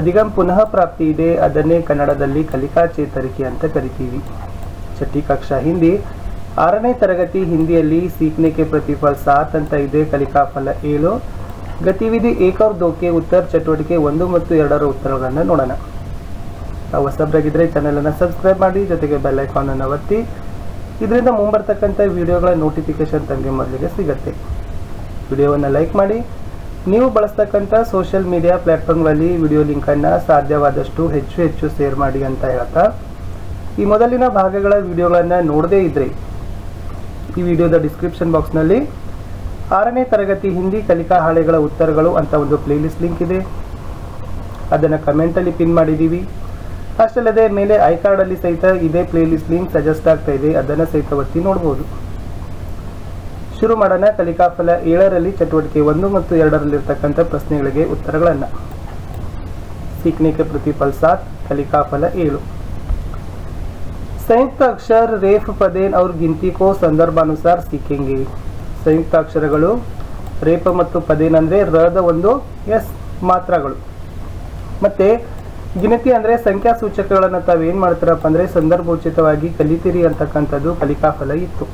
ಅಧಿಗಮ್ ಪುನಃ ಪ್ರಾಪ್ತಿ ಇದೆ, ಅದನ್ನೇ ಕನ್ನಡದಲ್ಲಿ ಕಲಿಕಾ ಚೇತರಿಕೆ ಅಂತ ಕರಿತೀವಿ. ಚಟ್ಟಿ ಕಕ್ಷಾ ಹಿಂದಿ. ಆರನೇ ತರಗತಿ ಹಿಂದಿಯಲ್ಲಿ ಸೀಖನೆ ಕೆ ಪ್ರತಿಫಲ ಸಾತ್ ಅಂತ ಇದೆ, ಕಲಿಕಾ ಫಲ ಏಳು. ಗತಿವಿಧಿ ಏಕ ಅವ್ರ ದೋಕೆ ಉತ್ತರ ಚಟುವಟಿಕೆ ಒಂದು ಮತ್ತು ಎರಡರ ಉತ್ತರಗಳನ್ನು ನೋಡೋಣ. ತಾವು ಹೊಸಬ್ರಾಗಿದ್ದರೆ ಚಾನಲನ್ನು ಸಬ್ಸ್ಕ್ರೈಬ್ ಮಾಡಿ, ಜೊತೆಗೆ ಬೆಲ್ ಐಕಾನನ್ನು ಒತ್ತಿ. ಇದರಿಂದ ಮುಂಬರ್ತಕ್ಕಂಥ ವಿಡಿಯೋಗಳ ನೋಟಿಫಿಕೇಶನ್ ತಮಗೆ ಮೊದಲಿಗೆ ಸಿಗುತ್ತೆ. ವಿಡಿಯೋವನ್ನು ಲೈಕ್ ಮಾಡಿ ನೀವು ಬಳಸ್ತಕ್ಕಂಥ ಸೋಷಿಯಲ್ ಮೀಡಿಯಾ ಪ್ಲಾಟ್ಫಾರ್ಮ್ಗಳಲ್ಲಿ ವಿಡಿಯೋ ಲಿಂಕನ್ನು ಸಾಧ್ಯವಾದಷ್ಟು ಹೆಚ್ಚು ಹೆಚ್ಚು ಶೇರ್ ಮಾಡಿ ಅಂತ ಹೇಳ್ತಾ, ಈ ಮೊದಲಿನ ಭಾಗಗಳ ವಿಡಿಯೋಗಳನ್ನು ನೋಡದೇ ಇದ್ರೆ, ಈ ವಿಡಿಯೋದ ಡಿಸ್ಕ್ರಿಪ್ಷನ್ ಬಾಕ್ಸ್ನಲ್ಲಿ ಆರನೇ ತರಗತಿ ಹಿಂದಿ ಕಲಿಕಾ ಹಾಳೆಗಳ ಉತ್ತರಗಳು ಅಂತ ಒಂದು ಪ್ಲೇಲಿಸ್ಟ್ ಲಿಂಕ್ ಇದೆ. ಅದನ್ನು ಕಮೆಂಟಲ್ಲಿ ಪಿನ್ ಮಾಡಿದ್ದೀವಿ ಅಷ್ಟಲ್ಲದೆ ಮೇಲೆ ಐ ಕಾರ್ಡಲ್ಲಿ ಸಹಿತ ಇದೇ ಪ್ಲೇಲಿಸ್ಟ್ ಲಿಂಕ್ ಸಜೆಸ್ಟ್ ಆಗ್ತಾ ಇದೆ. ಅದನ್ನು ಸಹಿತ ಒತ್ತಿ ನೋಡ್ಬೋದು. ಶುರು ಮಾಡೋಣ. ಕಲಿಕಾ ಫಲ ಏಳರಲ್ಲಿ ಚಟುವಟಿಕೆ ಒಂದು ಮತ್ತು ಎರಡರಲ್ಲಿರ್ತಕ್ಕಂಥ ಪ್ರಶ್ನೆಗಳಿಗೆ ಉತ್ತರಗಳನ್ನು. ಪ್ರತಿಫಲ ಸಾತ್ ಕಲಿಕಾ ಫಲ ಏಳು. ಸಂಯುಕ್ತ ಅಕ್ಷರ ರೇಫ್ ಪದೇನ್ ಅವ್ರ ಗಿಂತಿಕೋ ಸಂದರ್ಭಾನುಸಾರ ಸಿಕ್ಕಿಂಗಿ. ಸಂಯುಕ್ತ ಅಕ್ಷರಗಳು ರೇಪ ಮತ್ತು ಪದೇನ್ ಅಂದರೆ ರದ ಒಂದು ಎಸ್ ಮಾತ್ರಗಳು. ಮತ್ತೆ ಗಿನತಿ ಅಂದರೆ ಸಂಖ್ಯಾ ಸೂಚಕಗಳನ್ನು ತಾವೇನು ಮಾಡ್ತಾರಪ್ಪ ಅಂದರೆ ಸಂದರ್ಭೋಚಿತವಾಗಿ ಕಲಿತೀರಿ ಅಂತಕ್ಕಂಥದ್ದು ಕಲಿಕಾಫಲ ಇತ್ತು.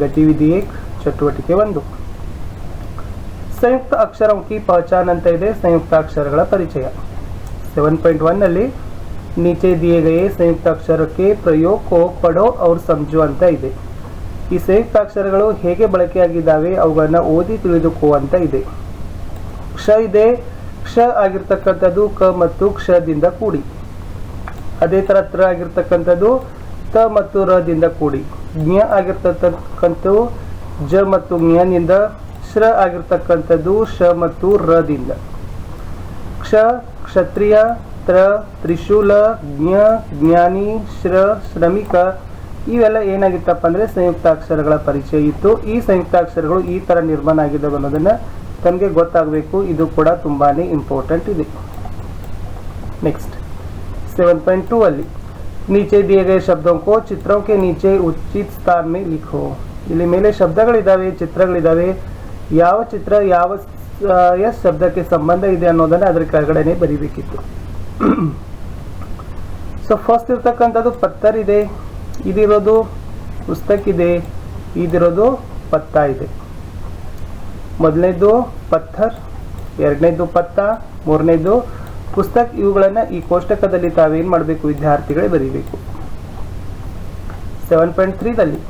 ಗತಿವಿಧಿ ಏಕ್, ಚಟುವಟಿಕೆ ಒಂದು. ಸಂಯುಕ್ತ ಅಕ್ಷರ ಕಿ ಪಹಚಾನ್ ಅಂತ ಇದೆ, ಸಂಯುಕ್ತ ಅಕ್ಷರಗಳ ಪರಿಚಯ. ಸೆವೆನ್ ಪಾಯಿಂಟ್ ಒನ್ ಅಲ್ಲಿ ನೀಚೆ ದಿಯೇ ಸಂಯುಕ್ತ ಅಕ್ಷರಕ್ಕೆ ಪ್ರಯೋಗ ಪಡೋ ಅವ್ರ ಸಮಜು ಅಂತ ಇದೆ. ಈ ಸಂಯುಕ್ತ ಅಕ್ಷರಗಳು ಹೇಗೆ ಬಳಕೆಯಾಗಿದ್ದಾವೆ, ಅವುಗಳನ್ನ ಓದಿ ತಿಳಿದುಕೋ ಅಂತ ಇದೆ. ಕ್ಷ ಇದೆ, ಕ್ಷ ಆಗಿರ್ತಕ್ಕಂಥದ್ದು ಕ ಮತ್ತು ಕ್ಷದಿಂದ ಕೂಡಿ. ಅದೇ ತರ ತ್ರ ಆಗಿರ್ತಕ್ಕಂಥದ್ದು ತ ಮತ್ತು ರದಿಂದ ಕೂಡಿ. ಜ್ಞ ಆಗಿರ್ತಕ್ಕಂಥ ಜ ಮತ್ತು ಜ್ಞನಿಂದ ಶ್ರ ಆಗಿರ್ತಕ್ಕಂಥದ್ದು ಶ ಮತ್ತು ರದಿಂದ. ಕ್ಷ, ಕ್ಷತ್ರಿಯ, ತ್ರ, ತ್ರಿಶೂಲ, ಜ್ಞ, ಜ್ಞಾನಿ, ಶ್ರ, ಶ್ರಮಿಕ ಇವೆಲ್ಲ ಏನಾಗಿತ್ತಪ್ಪ ಅಂದ್ರೆ ಸಂಯುಕ್ತಾಕ್ಷರಗಳ ಪರಿಚಯ ಇತ್ತು. ಈ ಸಂಯುಕ್ತಾಕ್ಷರಗಳು ಈ ಥರ ನಿರ್ಮಾಣ ಆಗಿದ್ದಾವೆ ಅನ್ನೋದನ್ನು ತಮಗೆ ಗೊತ್ತಾಗಬೇಕು. ಇದು ಕೂಡ ತುಂಬಾನೇ ಇಂಪಾರ್ಟೆಂಟ್ ಇದೆ. ನೆಕ್ಸ್ಟ್ ಸೆವೆನ್ ಪಾಯಿಂಟ್ ಟೂ ಅಲ್ಲಿ. नीचे दिए गए शब्दों को चित्रों के नीचे उचित स्थान में लिखो ಇಲ್ಲಿ ಮೇಲೆ ಶಬ್ದಗಳಿದ್ದಾವೆ ಚಿತ್ರಗಳಿದ್ದಾವೆ ಯಾವ ಚಿತ್ರ ಯಾವ ಆ, ಎಸ್ ಶಬ್ದಕ್ಕೆ ಸಂಬಂಧ ಇದೆ ಅನ್ನೋದನ್ನ ಅದ್ರ ಕೆಳಗಡೆನೆ ಬರಿಬೇಕಿತ್ತು ಸೊ ಫಸ್ಟ್ ಇರ್ತಕ್ಕಂಥದ್ದು ಪತ್ತರ್ ಇದೆ ಇದಿರೋದು ಪುಸ್ತಕ ಇದೆ ಇದಿರೋದು ಪತ್ತ ಇದೆ ಮೊದಲನೇದು ಪತ್ಥರ್ ಎರಡನೇದು ಪತ್ತ ಮೂರನೇದು ಪುಸ್ತಕ ಇವುಗಳನ್ನ ಈ ಕೋಷ್ಟಕದಲ್ಲಿ ತಾವೇನ್ ಮಾಡಬೇಕು ವಿದ್ಯಾರ್ಥಿಗಳೇ ಬರೀಬೇಕು. ಸೆವೆನ್ ಪಾಯಿಂಟ್ ತ್ರೀದಲ್ಲಿ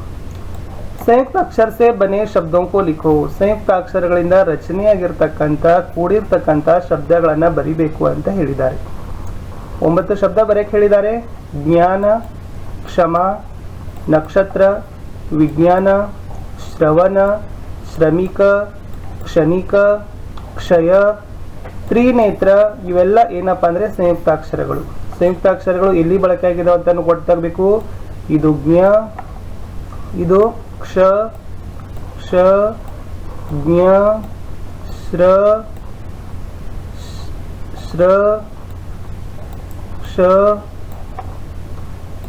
ಸಂಯುಕ್ತ ಅಕ್ಷರ ಸೆ ಬನೆ ಶಬ್ದೋಂಕೋ ಲಿಖೋ, ಸಂಯುಕ್ತ ಅಕ್ಷರಗಳಿಂದ ರಚನೆಯಾಗಿರ್ತಕ್ಕಂಥ, ಕೂಡಿರ್ತಕ್ಕಂಥ ಶಬ್ದಗಳನ್ನ ಬರಿಬೇಕು ಅಂತ ಹೇಳಿದ್ದಾರೆ. ಒಂಬತ್ತು ಶಬ್ದ ಬರೆಯಕ್ಕೆ ಹೇಳಿದ್ದಾರೆ. ಜ್ಞಾನ, ಕ್ಷಮ, ನಕ್ಷತ್ರ, ವಿಜ್ಞಾನ, ಶ್ರವಣ, ಶ್ರಮಿಕ, ಕ್ಷಣಿಕ, ಕ್ಷಯ ತ್ರಿನೇತ್ರ ಇವೆಲ್ಲ ಏನಪ್ಪಾ ಅಂದ್ರೆ ಸಂಯುಕ್ತಾಕ್ಷರಗಳು ಸಂಯುಕ್ತಾಕ್ಷರಗಳು ಎಲ್ಲಿ ಬಳಕೆ ಆಗಿದಾವೆ ಅಂತ ಗೊತ್ತಾಗಬೇಕು. ಇದು ಜ್ಞ, ಇದು ಕ್ಷ ಕ್ಷ, ಜ್ಞ, ಶ್ರ ಶ್ರ, ಕ್ಷ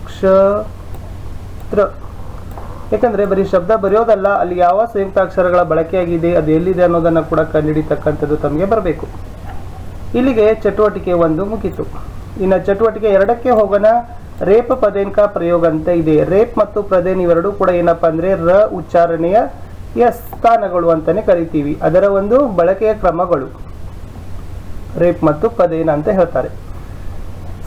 ಕ್ಷ, ತ್ರ. ಯಾಕಂದ್ರೆ ಬರೀ ಶಬ್ದ ಬರೆಯೋದಲ್ಲ, ಅಲ್ಲಿ ಯಾವ ಸಂಯುಕ್ತಾಕ್ಷರಗಳ ಬಳಕೆಯಾಗಿದೆ, ಅದು ಎಲ್ಲಿದೆ ಅನ್ನೋದನ್ನ ಕೂಡ ಕಂಡುಹಿಡಿತಕ್ಕಂಥದ್ದು ತಮಗೆ ಬರಬೇಕು. ಇಲ್ಲಿಗೆ ಚಟುವಟಿಕೆ ಒಂದು ಮುಗೀತು ಇನ್ನು ಚಟುವಟಿಕೆ ಎರಡಕ್ಕೆ ಹೋಗೋಣ ರೇಪ್ ಪದೇನ್ಕ ಪ್ರಯೋಗ ಅಂತ ಇದೆ ರೇಪ್ ಮತ್ತು ಪ್ರದೇನ್ ಇವೆರಡೂ ಕೂಡ ಏನಪ್ಪಾ ಅಂದ್ರೆ ರ ಉಚ್ಚಾರಣೆಯ ಎಸ್ ಸ್ಥಾನಗಳು ಅಂತಾನೆ ಕರಿತೀವಿ ಅದರ ಒಂದು ಬಳಕೆಯ ಕ್ರಮಗಳು ರೇಪ್ ಮತ್ತು ಪದೇನ್ ಅಂತ ಹೇಳ್ತಾರೆ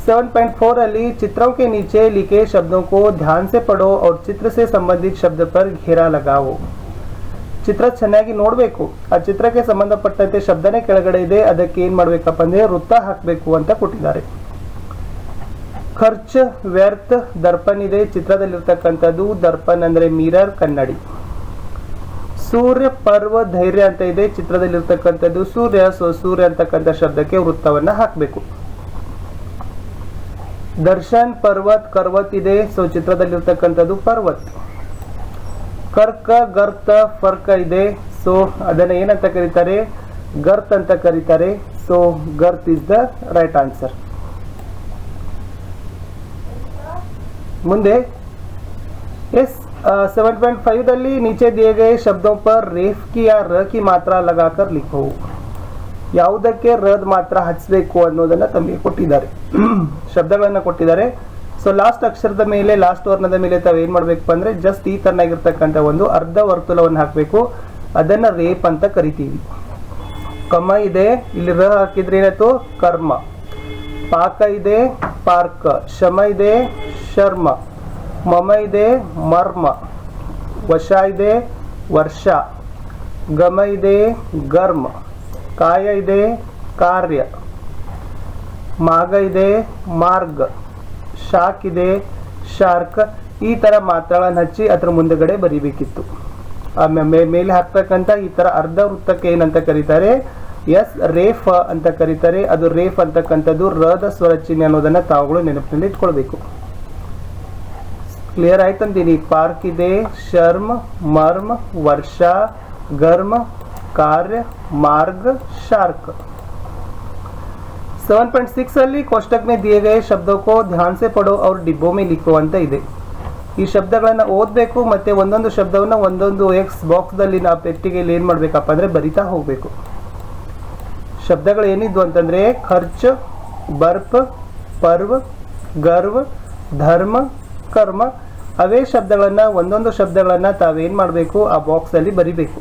सेवन पॉइंट फोर अली चित्रों के नीचे लिखे शब्दों को ध्यान से पढ़ो और चित्र से संबंधित शब्द पर घेरा लगाओ ಚಿತ್ರ ಚೆನ್ನಾಗಿ ನೋಡಬೇಕು. ಆ ಚಿತ್ರಕ್ಕೆ ಸಂಬಂಧಪಟ್ಟಂತೆ ಶಬ್ದನೇ ಕೆಳಗಡೆ ಇದೆ. ಅದಕ್ಕೆ ಏನ್ ಮಾಡ್ಬೇಕಪ್ಪ ಅಂದ್ರೆ ವೃತ್ತ ಹಾಕಬೇಕು ಅಂತ ಕೊಟ್ಟಿದ್ದಾರೆ. ಖರ್ಚ್, ವ್ಯರ್ಥ ದರ್ಪನ್ ಇದೆ. ಚಿತ್ರದಲ್ಲಿರ್ತಕ್ಕಂಥದ್ದು ದರ್ಪನ್ ಅಂದ್ರೆ ಮಿರರ್, ಕನ್ನಡಿ. ಸೂರ್ಯ ಪರ್ವ ಧೈರ್ಯ ಅಂತ ಇದೆ. ಚಿತ್ರದಲ್ಲಿರ್ತಕ್ಕಂಥದ್ದು ಸೂರ್ಯ, ಸೊ ಸೂರ್ಯ ಅಂತಕ್ಕಂಥ ಶಬ್ದಕ್ಕೆ ವೃತ್ತವನ್ನ ಹಾಕಬೇಕು. ದರ್ಶನ್ ಪರ್ವತ್ ಕರ್ವತ್ ಇದೆ. ಸೊ ಚಿತ್ರದಲ್ಲಿರ್ತಕ್ಕಂಥದ್ದು ಪರ್ವತ್. ಕರ್ಕ ಗರ್ತ ಫರ್ಕ ಇದೆ ಸೊ ಅದನ್ನ ಏನಂತ ಕರೀತಾರೆ ಗರ್ತ್ ಅಂತ ಕರೀತಾರೆ so girth is the right answer ಮುಂದೆ ಎಸ್ सेवन पॉइंट फाइव दली नीचे दिए गए शब्दों पर रेफ की या र की मात्रा लगाकर लिखो ಯಾವುದಕ್ಕೆ ರದ್ ಮಾತ್ರ ಹಚ್ಚಬೇಕು ಅನ್ನೋದನ್ನ ತಮಗೆ ಕೊಟ್ಟಿದ್ದಾರೆ ಶಬ್ದಗಳನ್ನ ಕೊಟ್ಟಿದ್ದಾರೆ ಸೊ ಲಾಸ್ಟ್ ಅಕ್ಷರದ ಮೇಲೆ ಲಾಸ್ಟ್ ವರ್ಣದ ಮೇಲೆ ತಾವು ಮಾಡ್ಬೇಕು ಅಂದ್ರೆ ಜಸ್ಟ್ ಈ ತರನಾಗಿರ್ತಕ್ಕಂಥ ಒಂದು ಅರ್ಧ ವರ್ತುಲವನ್ನು ಹಾಕಬೇಕು. ಅದನ್ನ ರೇಪ್ ಅಂತ ಕರಿತೀವಿ. ಕಮ ಇದೆ, ಇಲ್ಲಿ ರ ಹಾಕಿದ್ರೆ ಏನಾಯ್ತು? ಕರ್ಮ. ಪಾಕ ಇದೆ, ಪಾರ್ಕ. ಶಮ ಇದೆ, ಶರ್ಮ. ಮಮ ಇದೆ, ಮರ್ಮ. ವಶ ಇದೆ, ವರ್ಷ. ಗಮ ಇದೆ ಗರ್ಮ ಕಾಯ ಇದೆ, ಕಾರ್ಯ. ಮಾಗ ಇದೆ, ಮಾರ್ಗ. ಶಾಕ್ ಇದೆ, ಶಾರ್ಕ್, ಈ ತರ ಮಾತ್ರಗಳನ್ನು ಹಚ್ಚಿ ಅದ್ರ ಮುಂದಗಡೆ ಬರಿಬೇಕಿತ್ತು. ಆಮೇಲೆ ಮೇಲೆ ಹಾಕ್ತಕ್ಕಂಥ ಈ ತರ ಅರ್ಧ ವೃತ್ತಕ್ಕೆ ಏನಂತ ಕರೀತಾರೆ? ಎಸ್, ರೇಫ್ ಅಂತ ಕರೀತಾರೆ. ಅದು ರೇಫ್ ಅಂತಕ್ಕಂಥದ್ದು ರದ ಸ್ವರ ಚಿಹ್ನೆ ಅನ್ನೋದನ್ನು ತಾವುಗಳು ನೆನಪಿನಲ್ಲಿ ಇಟ್ಕೊಳ್ಬೇಕು. ಕ್ಲಿಯರ್ ಆಯ್ತಂತೀನಿ ಪಾರ್ಕ್ ಇದೆ, ಶರ್ಮ್, ಮರ್ಮ್, ವರ್ಷ ಗರ್ಮ ಕಾರ್ಯ, ಮಾರ್ಗ, ಶಾರ್ಕ್. सेवन पॉइंट सिक्स ಅಲ್ಲಿ कोष्टक में दिए गए शब्दों को ध्यान से पढ़ो और डिब्बों में लिखो ಅಂತ ಇದೆ ಈ ಶಬ್ದಗಳನ್ನ ಓದಬೇಕು ಮತ್ತೆ ಒಂದೊಂದು ಶಬ್ದವನ್ನ ಒಂದೊಂದು ಎಕ್ಸ್ ಬಾಕ್ಸ್ದಲ್ಲಿ ನಾವು ಪೆಟ್ಟಿಗೆಯಲ್ಲಿ ಏನ್ ಮಾಡ್ಬೇಕಪ್ಪ ಅಂದ್ರೆ ಬರಿತಾ ಹೋಗ್ಬೇಕು ಶಬ್ದಗಳು ಏನಿದ್ವು ಅಂತಂದ್ರೆ ಖರ್ಚ್ ಬರ್ಪ್ ಪರ್ವ್ ಗರ್ವ್ ಧರ್ಮ ಕರ್ಮ ಅವೇ ಶಬ್ದಗಳನ್ನ ಒಂದೊಂದು ಶಬ್ದಗಳನ್ನ ತಾವೇನ್ ಮಾಡಬೇಕು ಆ ಬಾಕ್ಸ್ ಅಲ್ಲಿ ಬರಿಬೇಕು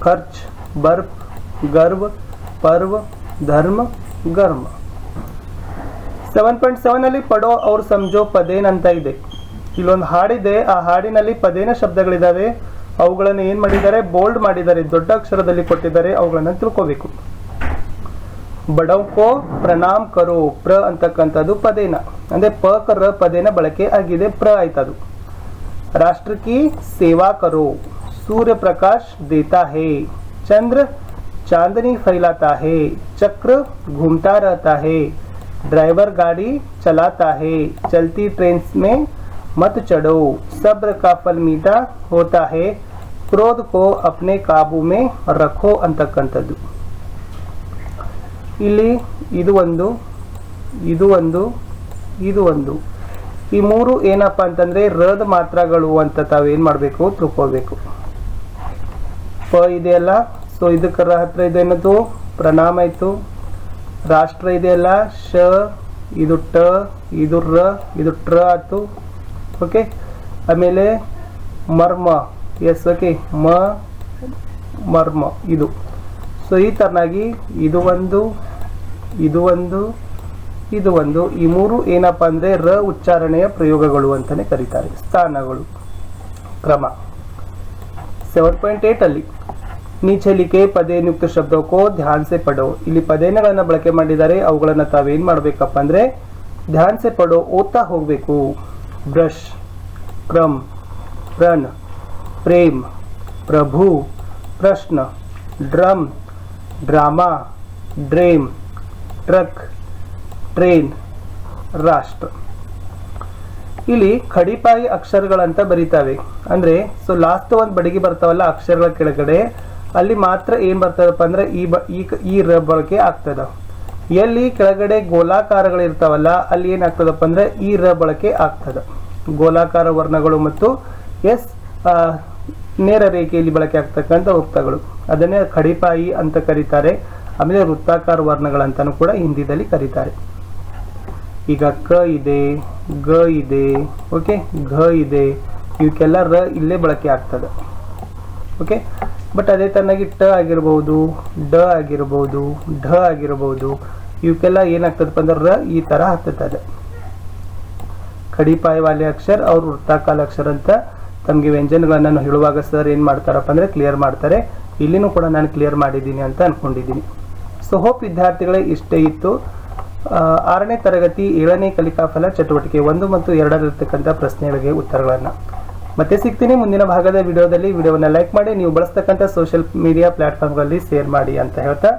ಖರ್ಚ್ ಬರ್ಪ್ ಗರ್ವ್ ಪರ್ವ್ ಧರ್ಮ ಗರ್ಮ ಸೆವೆನ್ ಪಾಯಿಂಟ್ ಸೆವೆನ್ ಅಲ್ಲಿ ಪಡೋ ಅವ್ರು ಸಮಜೋ ಪದೇನ ಅಂತ ಇದೆ. ಇಲ್ಲೊಂದು ಹಾಡಿದೆ, ಆ ಹಾಡಿನಲ್ಲಿ ಪದೇನ ಶಬ್ದಗಳಿದ್ದಾವೆ ಅವುಗಳನ್ನು ಏನು ಮಾಡಿದ್ದಾರೆ, ಬೋಲ್ಡ್ ಮಾಡಿದ್ದಾರೆ, ದೊಡ್ಡ ಅಕ್ಷರದಲ್ಲಿ ಕೊಟ್ಟಿದ್ದಾರೆ, ಅವುಗಳನ್ನು ತಿಳ್ಕೋಬೇಕು. ಬಡವ್ಕೋ ಪ್ರಣಾಮ್ ಕರೋ ಪ್ರ ಅಂತಕ್ಕಂಥದ್ದು ಪದೇನ. ಅಂದರೆ ಪ ಕರ ಪದೇನ ಬಳಕೆ ಆಗಿದೆ, ಪ್ರ ಆಯ್ತದು. ರಾಷ್ಟ್ರಕ್ಕೆ ಸೇವಾ ಕರೋ ಸೂರ್ಯ ಪ್ರಕಾಶ್ ದೇತಾ ಹೇ, ಚಂದ್ರ चांदनी फैलाता है चक्र घूमता रहता है ड्राइवर गाड़ी चलाता है चलती ट्रेन में मत चढ़ो सब्र का फल मीठा होता है क्रोध को अपने काबू में रखो ಅಂತಕ್ಕಂಥದ್ದು ಇಲ್ಲಿ ಇದು ಒಂದು ಇದು ಒಂದು ಇದು ಒಂದು ಈ ಮೂರು ಏನಪ್ಪ ಅಂತಂದ್ರೆ ರದ ಮಾತ್ರಗಳು ಅಂತ ತಾವೇನ್ ಮಾಡ್ಬೇಕು ತಿಳ್ಕೊಳ್ಬೇಕು ಪ ಇದೆಯಲ್ಲ ಸೊ ಇದಕ್ಕರ ಹತ್ರ ಇದೇನದು ಪ್ರಣಾಮ ಆಯ್ತು ರಾಷ್ಟ್ರ ಇದೆಯಲ್ಲ? ಶ, ಇದು ಟ, ಇದು ರ, ಇದು ಟ್ರ ಆಯ್ತು. ಓಕೆ? ಆಮೇಲೆ ಮರ್ಮ. ಎಸ್ ಓಕೆ ಮ, ಮರ್ಮ, ಇದು. ಸೊ ಈ ತರನಾಗಿ ಇದು ಒಂದು ಇದು ಒಂದು ಇದು ಒಂದು. ಈ ಮೂರು ಏನಪ್ಪ ಅಂದ್ರೆ ರ ಉಚ್ಚಾರಣೆಯ ಪ್ರಯೋಗಗಳು ಅಂತಲೇ ಕರೀತಾರೆ. ಸ್ಥಾನಗಳು. ಕ್ರಮ. ಸೆವೆನ್ ಪಾಯಿಂಟ್ ಏಟ್ ಲಿಖೆ ಪದೇನುಕ್ತ ಶಬ್ದಕ್ಕೋ ಧ್ಯಾನ್ಸೆ ಪಡೋ. ಇಲ್ಲಿ ಪದೇನಗಳನ್ನು ಬಳಕೆ ಮಾಡಿದ್ದಾರೆ ಅವುಗಳನ್ನು ತಾವೇನ್ ಮಾಡಬೇಕಪ್ಪ ಅಂದ್ರೆ ಧ್ಯಾನ್ಸೆ ಪಡೋ, ಓದ್ತಾ ಹೋಗ್ಬೇಕು. ಬ್ರಷ್, ಕ್ರಮ್ ರನ್ ಪ್ರೇಮ್, ಪ್ರಭು, ಪ್ರಶ್ನ, ಡ್ರಮ್, ಡ್ರಾಮಾ, ಡ್ರೇಮ್, ಟ್ರಕ್, ಟ್ರೈನ್, ರಾಷ್ಟ್ರ. ಇಲ್ಲಿ ಖಡಿಪಾಯಿ ಅಕ್ಷರಗಳಂತ ಬರೀತಾವೆ. ಅಂದ್ರೆ ಸೊ ಲಾಸ್ಟ್ ಒಂದ್ ಬಡಿಗೆ ಬರ್ತಾವಲ್ಲ ಅಕ್ಷರಗಳ ಕೆಳಗಡೆ ಅಲ್ಲಿ ಮಾತ್ರ ಏನ್ ಬರ್ತದಪ್ಪ ಅಂದ್ರೆ ಈ ಬ ಈ ರ ಬಳಕೆ ಆಗ್ತದ. ಎಲ್ಲಿ ಕೆಳಗಡೆ ಗೋಲಾಕಾರಗಳಿರ್ತಾವಲ್ಲ, ಅಲ್ಲಿ ಏನಾಗ್ತದಪ್ಪ ಅಂದ್ರೆ ಈ ರ ಬಳಕೆ ಆಗ್ತದ. ಗೋಲಾಕಾರ ವರ್ಣಗಳು ಮತ್ತು ಎಸ್ ನೇರ ರೇಖೆಯಲ್ಲಿ ಬಳಕೆ ಆಗ್ತಕ್ಕಂಥ ವೃತ್ತಗಳು. ಅದನ್ನೇ ಕಡಿಪಾಯಿ ಅಂತ ಕರೀತಾರೆ. ಆಮೇಲೆ ವೃತ್ತಾಕಾರ ವರ್ಣಗಳಂತನೂ ಕೂಡ ಹಿಂದಿದಲ್ಲಿ ಕರೀತಾರೆ. ಈಗ ಕ ಇದೆ, ಗ ಇದೆ, ಓಕೆ, ಘ ಇದೆ, ಇವಕ್ಕೆಲ್ಲ ರ ಇಲ್ಲೇ ಬಳಕೆ ಆಗ್ತದೆ. ಓಕೆ ಬಟ್ ಅದೇ ತರನಾಗಿ ಟ ಆಗಿರ್ಬೋದು, ಡ ಆಗಿರ್ಬೋದು, ಢ ಆಗಿರ್ಬೋದು ಇವಕ್ಕೆಲ್ಲ ಏನಾಗ್ತದಪ್ಪ ಅಂದ್ರೆ ಈ ತರ ಆಗ್ತದೆ. ಕಡಿಪಾಯ ವಾಲೆ ಅಕ್ಷರ, ಅವ್ರು ವೃತ್ತಾಕಾಲ ಅಕ್ಷರ ಅಂತ ತಮಗೆ ವ್ಯಂಜನಗಳನ್ನು ಹೇಳುವಾಗ ಸರ್ ಏನು ಮಾಡ್ತಾರಪ್ಪ ಅಂದ್ರೆ ಕ್ಲಿಯರ್ ಮಾಡ್ತಾರೆ. ಇಲ್ಲಿನೂ ಕೂಡ ನಾನು ಕ್ಲಿಯರ್ ಮಾಡಿದ್ದೀನಿ ಅಂತ ಅನ್ಕೊಂಡಿದ್ದೀನಿ. ಸೊ ಹೋಪ್ ವಿದ್ಯಾರ್ಥಿಗಳೇ ಇಷ್ಟೇ ಇತ್ತು. ಆರನೇ ತರಗತಿ ಏಳನೇ ಕಲಿಕಾಫಲ ಚಟುವಟಿಕೆ ಒಂದು ಮತ್ತು ಎರಡರಲ್ಲಿರ್ತಕ್ಕಂಥ ಪ್ರಶ್ನೆಗಳಿಗೆ ಉತ್ತರಗಳನ್ನ. ಮತ್ತೆ ಸಿಗ್ತೀನಿ ಮುಂದಿನ ಭಾಗದ ವಿಡಿಯೋದಲ್ಲಿ. ವಿಡಿಯೋವನ್ನ ಲೈಕ್ ಮಾಡಿ, ನೀವು ಬಳಸ್ತಕ್ಕಂಥ ಸೋಷಿಯಲ್ ಮೀಡಿಯಾ ಪ್ಲಾಟ್ಫಾರ್ಮ್ಗಳಲ್ಲಿ ಶೇರ್ ಮಾಡಿ ಅಂತ ಹೇಳ್ತಾ